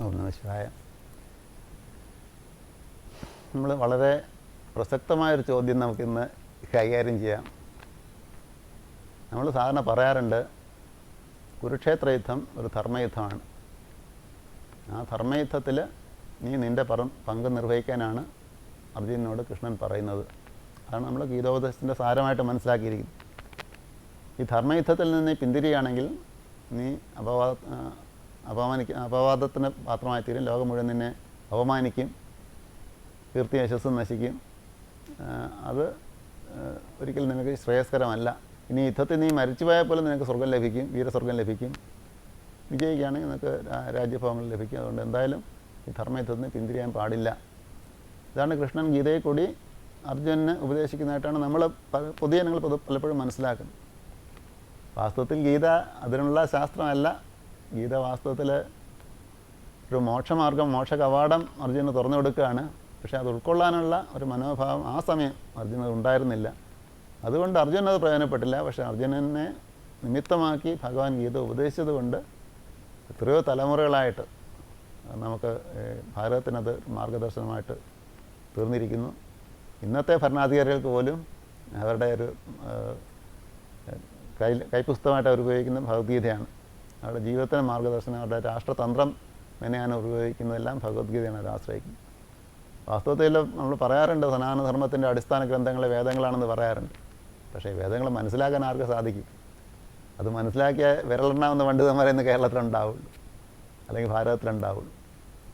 നമ ശിവായ നമ്മൾ വളരെ പ്രസക്തമായൊരു ചോദ്യം നമുക്കിന്ന് കൈകാര്യം ചെയ്യാം. നമ്മൾ സാധാരണ പറയാറുണ്ട് കുരുക്ഷേത്ര യുദ്ധം ഒരു ധർമ്മയുദ്ധമാണ്. ആ ധർമ്മയുദ്ധത്തിൽ നീ നിന്റെ പറ പങ്ക് നിർവഹിക്കാനാണ് അർജുനനോട് കൃഷ്ണൻ പറയുന്നത്. അതാണ് നമ്മൾ ഗീതോപദേശത്തിന്റെ സാരമായിട്ട് മനസ്സിലാക്കിയിരിക്കുന്നത്. ഈ ധർമ്മയുദ്ധത്തിൽ നിന്ന് നീ പിന്തിരിയാണെങ്കിൽ നീ അപവാ അപമാനിക്ക അപവാദത്തിന് പാത്രമായി തീരും ലോകം മുഴുവൻ നിന്നെ അപമാനിക്കും. കീർത്തി യശസ്സും നശിക്കും. അത് ഒരിക്കലും നിനക്ക് ശ്രേയസ്കരമല്ല. ഇനി യുദ്ധത്തിൽ നീ മരിച്ചുപോയാൽ പോലും നിനക്ക് സ്വർഗം ലഭിക്കും. വീരസ്വർഗം ലഭിക്കും. വിജയിക്കുകയാണെങ്കിൽ നിനക്ക് രാജ്യഭവങ്ങൾ ലഭിക്കും. അതുകൊണ്ട് എന്തായാലും ഈ ധർമ്മയുദ്ധത്തിന് പിന്തിരിയാൻ പാടില്ല. ഇതാണ് കൃഷ്ണൻ ഗീതയെ കൂടി അർജുനന് ഉപദേശിക്കുന്നതായിട്ടാണ് നമ്മൾ പൊതുജനങ്ങൾ പലപ്പോഴും മനസ്സിലാക്കുന്നത്. വാസ്തവത്തിൽ ഗീത അതിനുള്ള ശാസ്ത്രമല്ല. ഗീത വാസ്തവത്തിൽ ഒരു മോക്ഷമാർഗം മോക്ഷ കവാടം അർജുനന് തുറന്നു കൊടുക്കുകയാണ്. പക്ഷേ അത് ഉൾക്കൊള്ളാനുള്ള ഒരു മനോഭാവം ആ സമയം അർജുന ഉണ്ടായിരുന്നില്ല. അതുകൊണ്ട് അർജുനൻ അത് പ്രയോജനപ്പെട്ടില്ല. പക്ഷേ അർജുനനെ നിമിത്തമാക്കി ഭഗവാൻ ഗീത ഉപദേശിച്ചതുകൊണ്ട് എത്രയോ തലമുറകളായിട്ട് നമുക്ക് ഭാരതത്തിനത് മാർഗദർശനമായിട്ട് തീർന്നിരിക്കുന്നു. ഇന്നത്തെ ഭരണാധികാരികൾക്ക് പോലും അവരുടെ ഒരു കൈ കൈപുസ്തകമായിട്ട് അവർ ഉപയോഗിക്കുന്ന ഭഗവത്ഗീതയാണ്. അവരുടെ ജീവിതത്തിന് മാർഗദർശനം അവരുടെ രാഷ്ട്രതന്ത്രം മെനയാൻ ഉപയോഗിക്കുന്നതെല്ലാം ഭഗവത്ഗീതയാണ് അവർ ആശ്രയിക്കുന്നത് വാസ്തവത്തിൽ നമ്മൾ പറയാറുണ്ട് സനാതനധർമ്മത്തിന്റെ അടിസ്ഥാന ഗ്രന്ഥങ്ങളെ വേദങ്ങളാണെന്ന് പറയാറുണ്ട്. പക്ഷേ വേദങ്ങൾ മനസ്സിലാക്കാൻ ആർക്ക് സാധിക്കും? അത് മനസ്സിലാക്കിയ വിരലെണ്ണാവുന്ന പണ്ഡിതന്മാരെ ഇന്ന് കേരളത്തിലുണ്ടാവുള്ളൂ. അല്ലെങ്കിൽ ഭാരതത്തിലുണ്ടാവുള്ളൂ.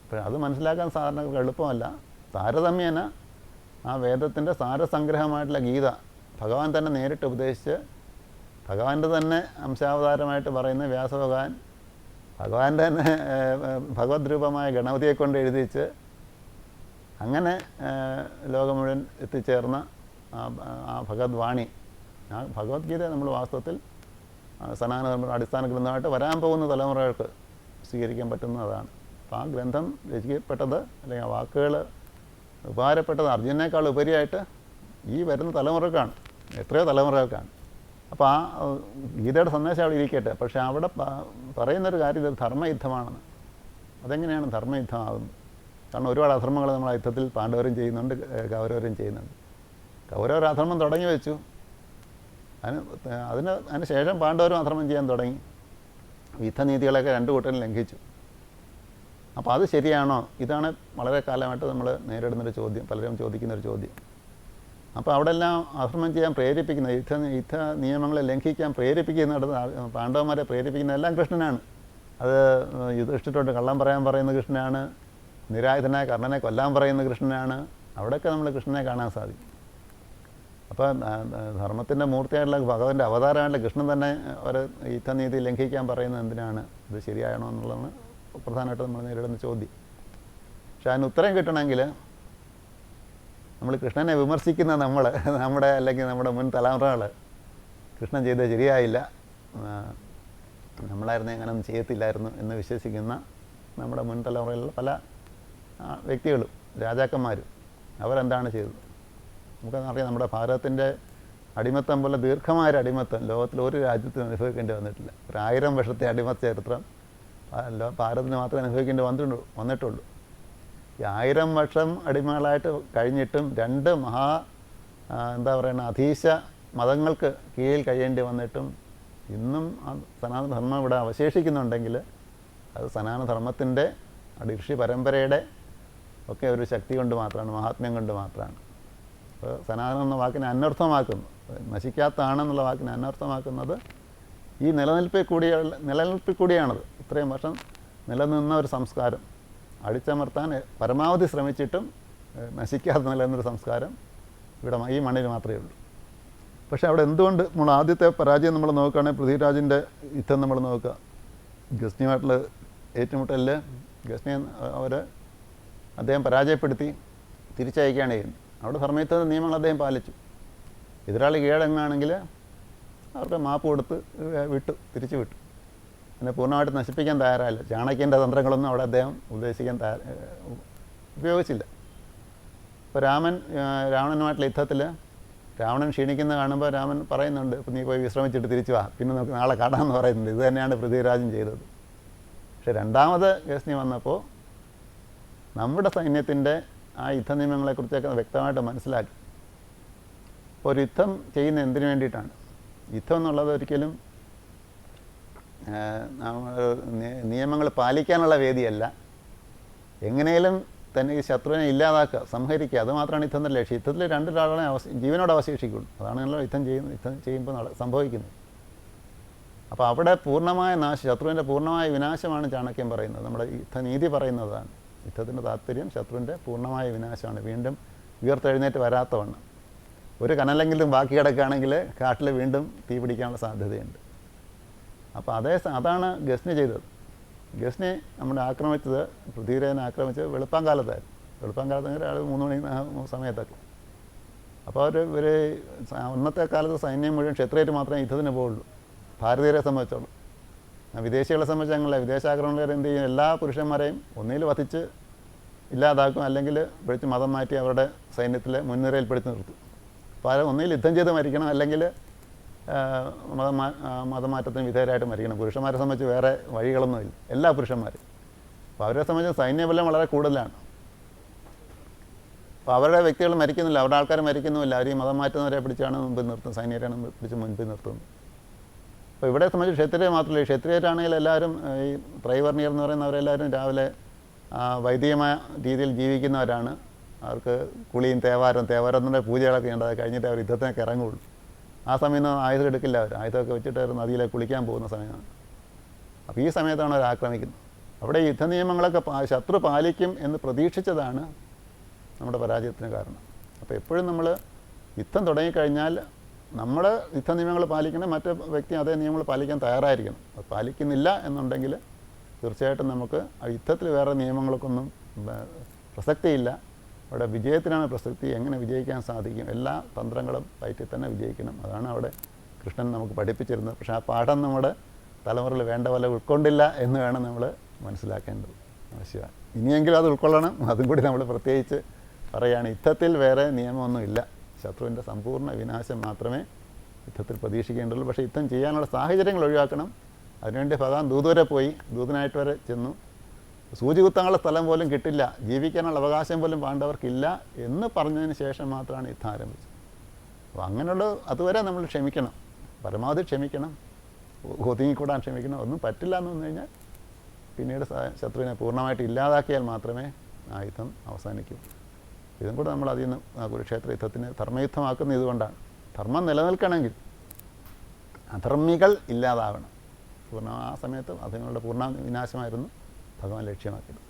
അപ്പോൾ അത് മനസ്സിലാക്കാൻ സാധാരണ എളുപ്പമല്ല. താരതമ്യേന ആ വേദത്തിന്റെ സാരസംഗ്രഹമായിട്ടുള്ള ഗീത ഭഗവാൻ തന്നെ നേരിട്ട് ഉപദേശിച്ച് ഭഗവാന്റെ തന്നെ അംശാവതാരമായിട്ട് പറയുന്ന വ്യാസഭഗവാൻ ഭഗവാന്റെ തന്നെ ഭഗവത് രൂപമായ ഗണപതിയെ കൊണ്ട് എഴുതിച്ച് അങ്ങനെ ലോകം മുഴുവൻ എത്തിച്ചേർന്ന ആ ഭഗവത് വാണി ആ ഭഗവത്ഗീത നമ്മൾ വാസ്തവത്തിൽ സനാതന അടിസ്ഥാന ഗ്രന്ഥമായിട്ട് വരാൻ പോകുന്ന തലമുറകൾക്ക് സ്വീകരിക്കാൻ പറ്റുന്നതാണ്. അപ്പോൾ ആ ഗ്രന്ഥം രചിക്കപ്പെട്ടത് അല്ലെങ്കിൽ ആ വാക്കുകൾ ഉപകാരപ്പെട്ടത് അർജുനേക്കാൾ ഉപരിയായിട്ട് ഈ വരുന്ന തലമുറക്കാണ് എത്രയോ തലമുറകൾക്കാണ്. അപ്പോൾ ആ ഗീതയുടെ സന്ദേശം അവിടെ ഇരിക്കട്ടെ. പക്ഷേ അവിടെ പറയുന്നൊരു കാര്യം ഇത് ധർമ്മയുദ്ധമാണെന്ന് അതെങ്ങനെയാണ് ധർമ്മയുദ്ധമാകുന്നത്? കാരണം ഒരുപാട് അധർമ്മങ്ങൾ നമ്മൾ യുദ്ധത്തിൽ പാണ്ഡവരും ചെയ്യുന്നുണ്ട് കൗരവരും ചെയ്യുന്നുണ്ട്. കൗരവർ അധർമ്മം തുടങ്ങി വെച്ചു. അതിന് അതിന് അതിന് ശേഷം പാണ്ഡവരും അധർമ്മം ചെയ്യാൻ തുടങ്ങി. യുദ്ധനീതികളൊക്കെ രണ്ട് കൂട്ടരും ലംഘിച്ചു. അപ്പോൾ അത് ശരിയാണോ? ഇതാണ് വളരെ കാലമായിട്ട് നമ്മൾ നേരിടുന്നൊരു ചോദ്യം പലരും ചോദിക്കുന്നൊരു ചോദ്യം. അപ്പോൾ അവിടെ എല്ലാം അധർമ്മം ചെയ്യാൻ പ്രേരിപ്പിക്കുന്ന യുദ്ധ യുദ്ധ നിയമങ്ങളെ ലംഘിക്കാൻ പ്രേരിപ്പിക്കുന്നിടത്ത് ആ- പാണ്ഡവന്മാരെ പ്രേരിപ്പിക്കുന്ന എല്ലാം കൃഷ്ണനാണ്. അത് യുധിഷ്ഠിരോട്ട് കള്ളം പറയാൻ പറയുന്ന കൃഷ്ണനാണ്. നിരായുധനായ കർണനെ കൊല്ലാൻ പറയുന്ന കൃഷ്ണനാണ്. അവിടെയൊക്കെ നമ്മൾ കൃഷ്ണനെ കാണാൻ സാധിക്കും. അപ്പോൾ ധർമ്മത്തിന്റെ മൂർത്തിയായിട്ടുള്ള ഭഗവാന്റെ അവതാരമായിട്ടുള്ള കൃഷ്ണൻ തന്നെ ഒരു യുദ്ധനീതി ലംഘിക്കാൻ പറയുന്നത് എന്തിനാണ്? ഇത് ശരിയാണോ എന്നുള്ളതാണ് പ്രധാനമായിട്ട് നമ്മൾ നേരിടുന്ന ചോദ്യം. പക്ഷെ അതിന് ഉത്തരം കിട്ടണമെങ്കിൽ നമ്മൾ കൃഷ്ണനെ വിമർശിക്കുന്ന നമ്മൾ നമ്മുടെ അല്ലെങ്കിൽ നമ്മുടെ മുൻ തലമുറകൾ കൃഷ്ണൻ ചെയ്തത് ശരിയായില്ല. നമ്മളായിരുന്നു എങ്ങനെ ഒന്നും ചെയ്യത്തില്ലായിരുന്നു എന്ന് വിശ്വസിക്കുന്ന നമ്മുടെ മുൻ തലമുറയിലുള്ള പല വ്യക്തികളും രാജാക്കന്മാരും അവരെന്താണ് ചെയ്തത്? നമുക്കറിയാം നമ്മുടെ ഭാരതത്തിന്റെ അടിമത്തം പോലെ ദീർഘമായ ഒരു അടിമത്തം ലോകത്തിൽ ഒരു രാജ്യത്തും അനുഭവിക്കേണ്ടി വന്നിട്ടില്ല. ഒരു ആയിരം വർഷത്തെ അടിമത്ത ചരിത്രം ഭാരതത്തിന് മാത്രമേ അനുഭവിക്കേണ്ടി വന്നിട്ടുള്ളൂ വന്നിട്ടുള്ളൂ. ആയിരം വർഷം അടിമകളായിട്ട് കഴിഞ്ഞിട്ടും രണ്ട് മഹാ എന്താ പറയുക അധീശ മതങ്ങൾക്ക് കീഴിൽ കഴിയേണ്ടി വന്നിട്ടും ഇന്നും സനാതനധർമ്മം ഇവിടെ അവശേഷിക്കുന്നുണ്ടെങ്കിൽ അത് സനാതനധർമ്മത്തിന്റെ ഋഷി പരമ്പരയുടെ ഒക്കെ ഒരു ശക്തി കൊണ്ട് മാത്രമാണ് മഹാത്മ്യം കൊണ്ട് മാത്രമാണ്. അപ്പോൾ സനാതനം എന്ന വാക്കിനെ അനർത്ഥമാക്കുന്നു. നശിക്കാത്തതാണെന്നുള്ള വാക്കിനെ അനർത്ഥമാക്കുന്നത് ഈ നിലനിൽപ്പിൽ കൂടിയുള്ള നിലനിൽപ്പിൽ കൂടിയാണത്. ഇത്രയും വർഷം നിലനിന്ന ഒരു സംസ്കാരം. അടിച്ചമർത്താൻ പരമാവധി ശ്രമിച്ചിട്ടും നശിക്കാതെ നിലനിന്നൊരു സംസ്കാരം ഇവിടെ ഈ മണ്ണിൽ മാത്രമേ ഉള്ളൂ. പക്ഷേ അവിടെ എന്തുകൊണ്ട് നമ്മൾ ആദ്യത്തെ പരാജയം നമ്മൾ നോക്കുകയാണെങ്കിൽ പൃഥ്വിരാജിന്റെ യുദ്ധം നമ്മൾ നോക്കുക. ഗസ്നിയുമായിട്ടുള്ള ഏറ്റുമുട്ടലിൽ ഗസ്നിയെ അവർ അദ്ദേഹം പരാജയപ്പെടുത്തി തിരിച്ചയക്കുകയാണ് ചെയ്യുന്നത്. അവിടെ സമയത്ത് നിയമങ്ങൾ അദ്ദേഹം പാലിച്ചു. എതിരാളി കീഴടങ്ങുകയാണെങ്കിൽ അവരുടെ മാപ്പ് കൊടുത്ത് വിട്ടു തിരിച്ചു വിട്ടു. പിന്നെ പൂർണമായിട്ട് നശിപ്പിക്കാൻ തയ്യാറായില്ല ചാണക്യന്റെ തന്ത്രങ്ങളൊന്നും അവിടെ അദ്ദേഹം ഉദ്ദേശിക്കാൻ തയ്യാ ഉപയോഗിച്ചില്ല. ഇപ്പോൾ രാമൻ രാവണനുമായിട്ടുള്ള യുദ്ധത്തിൽ രാവണൻ ക്ഷീണിക്കുന്ന കാണുമ്പോൾ രാമൻ പറയുന്നുണ്ട് നീ പോയി വിശ്രമിച്ചിട്ട് തിരിച്ചു വാ. പിന്നെ നമുക്ക് നാളെ കാണാമെന്ന് പറയുന്നുണ്ട്. ഇത് തന്നെയാണ് പൃഥ്വിരാജൻ ചെയ്തത്. പക്ഷേ രണ്ടാമത് ഗസ്നി വന്നപ്പോൾ നമ്മുടെ സൈന്യത്തിന്റെ ആ യുദ്ധ നിയമങ്ങളെക്കുറിച്ചൊക്കെ വ്യക്തമായിട്ട് മനസ്സിലാക്കി. ഒരു യുദ്ധം ചെയ്യുന്ന എന്തിനു വേണ്ടിയിട്ടാണ്? യുദ്ധം എന്നുള്ളത് ഒരിക്കലും നിയമങ്ങൾ പാലിക്കാനുള്ള വേദിയല്ല. എങ്ങനെയും തന്നെ ഈ ശത്രുവിനെ ഇല്ലാതാക്കുക സംഹരിക്കുക അതുമാത്രമാണ് യുദ്ധത്തിന്റെ ലക്ഷ്യം. യുദ്ധത്തിൽ രണ്ടൊരാളെ അവശ ജീവനോട് അവശേഷിക്കുള്ളൂ അതാണല്ലോ യുദ്ധം ചെയ്യുന്നത് യുദ്ധം ചെയ്യുമ്പോൾ സംഭവിക്കുന്നത്. അപ്പോൾ അവിടെ പൂർണമായ നാശം ശത്രുവിന്റെ പൂർണമായ വിനാശമാണ് ചാണക്യം പറയുന്നത്. നമ്മുടെ യുദ്ധനീതി പറയുന്നതാണ്. യുദ്ധത്തിന്റെ താല്പര്യം ശത്രുവിന്റെ പൂർണമായ വിനാശമാണ്. വീണ്ടും ഉയർത്തെഴുന്നേറ്റ് വരാത്തവണ്ണം. ഒരു കനലെങ്കിലും ബാക്കി കിടക്കുകയാണെങ്കിൽ കാട്ടിൽ വീണ്ടും തീ പിടിക്കാനുള്ള സാധ്യതയുണ്ട്. അപ്പോൾ അതേ അതാണ് ഗസ്നി ചെയ്തത്. ഗസ്നി നമ്മുടെ ആക്രമിച്ചത് പൃഥ്വിരാജനെ ആക്രമിച്ചത് വെളുപ്പാൻ കാലത്തായിരുന്നു. വെളുപ്പാൻ കാലത്ത് ഒരാൾ മൂന്ന് മണി സമയത്തൊക്കെ. അപ്പോൾ അവർ ഇവർ അന്നത്തെ കാലത്ത് സൈന്യം മുഴുവൻ ക്ഷത്രിയായിട്ട് മാത്രമേ യുദ്ധത്തിന് പോകുള്ളൂ ഭാരതീയരെ സംബന്ധിച്ചോളം. വിദേശികളെ സംബന്ധിച്ച് അങ്ങനെ വിദേശാക്രമണക്കാർ എന്ത് ചെയ്യും? എല്ലാ പുരുഷന്മാരെയും ഒന്നിൽ വധിച്ച് ഇല്ലാതാക്കും അല്ലെങ്കിൽ വിളിച്ച് മതം മാറ്റി അവരുടെ സൈന്യത്തിലെ മുൻനിരയിൽപ്പെടുത്തി നിർത്തും. അപ്പോൾ അത് ഒന്നിൽ യുദ്ധം ചെയ്ത് മരിക്കണം അല്ലെങ്കിൽ മതം മതമാറ്റത്തിന് വിധേയരായിട്ട് മരിക്കണം. പുരുഷന്മാരെ സംബന്ധിച്ച് വേറെ വഴികളൊന്നുമില്ല. എല്ലാ പുരുഷന്മാരും. അപ്പോൾ അവരെ സംബന്ധിച്ച് സൈന്യബലം വളരെ കൂടുതലാണ്. അപ്പോൾ അവരുടെ വ്യക്തികൾ മരിക്കുന്നില്ല. അവരുടെ ആൾക്കാർ മരിക്കുന്നുമില്ല. അവർ ഈ മതം മാറ്റുന്നവരെ പിടിച്ചാണ് മുൻപ് നിർത്തുന്നത്. സൈന്യരാണ് പിടിച്ച് മുൻപിൽ നിർത്തുന്നത്. അപ്പോൾ ഇവിടെ സംബന്ധിച്ച് ക്ഷത്രിയ മാത്രമല്ല. ക്ഷത്രിയരാണെങ്കിൽ എല്ലാവരും ഈ ത്രൈവർണിയർ എന്ന് പറയുന്നവരെല്ലാവരും രാവിലെ വൈദികമായ രീതിയിൽ ജീവിക്കുന്നവരാണ്. അവർക്ക് കുളിയും തേവാരം തേവാരം എന്നുള്ള പൂജകളൊക്കെ ഉണ്ട് അത് കഴിഞ്ഞിട്ട് അവർ യുദ്ധത്തിനൊക്കെ ഇറങ്ങുള്ളൂ ആ സമയം ആയുധം എടുക്കില്ല. അവർ ആയുധമൊക്കെ വെച്ചിട്ട് അവർ നദിയിലേക്ക് കുളിക്കാൻ പോകുന്ന സമയമാണ്. അപ്പോൾ ഈ സമയത്താണ് അവർ ആക്രമിക്കുന്നത്. അവിടെ യുദ്ധ നിയമങ്ങളൊക്കെ ശത്രു പാലിക്കും എന്ന് പ്രതീക്ഷിച്ചതാണ് നമ്മുടെ പരാജയത്തിന് കാരണം. അപ്പോൾ എപ്പോഴും നമ്മൾ യുദ്ധം തുടങ്ങിക്കഴിഞ്ഞാൽ നമ്മൾ യുദ്ധ നിയമങ്ങൾ പാലിക്കണം മറ്റേ വ്യക്തി അതേ നിയമങ്ങൾ പാലിക്കാൻ തയ്യാറായിരിക്കണം. അത് പാലിക്കുന്നില്ല എന്നുണ്ടെങ്കിൽ തീർച്ചയായിട്ടും നമുക്ക് യുദ്ധത്തിൽ വേറെ നിയമങ്ങൾക്കൊന്നും പ്രസക്തിയില്ല. അവിടെ വിജയത്തിനാണ് പ്രസക്തി എങ്ങനെ വിജയിക്കാൻ സാധിക്കും എല്ലാ തന്ത്രങ്ങളും വയറ്റിൽ തന്നെ വിജയിക്കണം. അതാണ് അവിടെ കൃഷ്ണൻ നമുക്ക് പഠിപ്പിച്ചിരുന്നത്. പക്ഷേ ആ പാഠം നമ്മുടെ തലമുറയിൽ വേണ്ട പോലെ ഉൾക്കൊണ്ടില്ല എന്ന് വേണം നമ്മൾ മനസ്സിലാക്കേണ്ടത്. ആവശ്യമാണ് ഇനിയെങ്കിലും അത് ഉൾക്കൊള്ളണം. അതും കൂടി നമ്മൾ പ്രത്യേകിച്ച് പറയുകയാണ്. യുദ്ധത്തിൽ വേറെ നിയമമൊന്നുമില്ല ശത്രുവിന്റെ സമ്പൂർണ വിനാശം മാത്രമേ യുദ്ധത്തിൽ പ്രതീക്ഷിക്കേണ്ടുള്ളൂ. പക്ഷേ യുദ്ധം ചെയ്യാനുള്ള സാഹചര്യങ്ങൾ ഒഴിവാക്കണം. അതിനുവേണ്ടി ഭഗവാൻ ദൂതുവരെ പോയി. ദൂതനായിട്ട് വരെ ചെന്നു. സൂചി കുത്താനുള്ള സ്ഥലം പോലും കിട്ടില്ല. ജീവിക്കാനുള്ള അവകാശം പോലും പാണ്ഡവർക്കില്ല എന്ന് പറഞ്ഞതിന് ശേഷം മാത്രമാണ് യുദ്ധം ആരംഭിച്ചത്. അപ്പോൾ അങ്ങനെയുള്ള അതുവരെ നമ്മൾ ക്ഷമിക്കണം. പരമാവധി ക്ഷമിക്കണം. ഒതുങ്ങിക്കൂടാൻ ക്ഷമിക്കണം. ഒന്നും പറ്റില്ല എന്ന് വന്നു കഴിഞ്ഞാൽ പിന്നീട് ശത്രുവിനെ പൂർണമായിട്ട് ഇല്ലാതാക്കിയാൽ മാത്രമേ ആ യുദ്ധം അവസാനിക്കൂ. ഇതും കൂടെ നമ്മൾ അതിൽ നിന്ന് കുരുക്ഷേത്ര യുദ്ധത്തിന് ധർമ്മയുദ്ധമാക്കുന്ന ഇതുകൊണ്ടാണ്. ധർമ്മം നിലനിൽക്കണമെങ്കിൽ അധർമ്മികൾ ഇല്ലാതാവണം. പൂർണ ആ സമയത്ത് അതിനുള്ള പൂർണ വിനാശമായിരുന്നു. ഭഗവാൻ ലക്ഷ്യമാക്കിയത്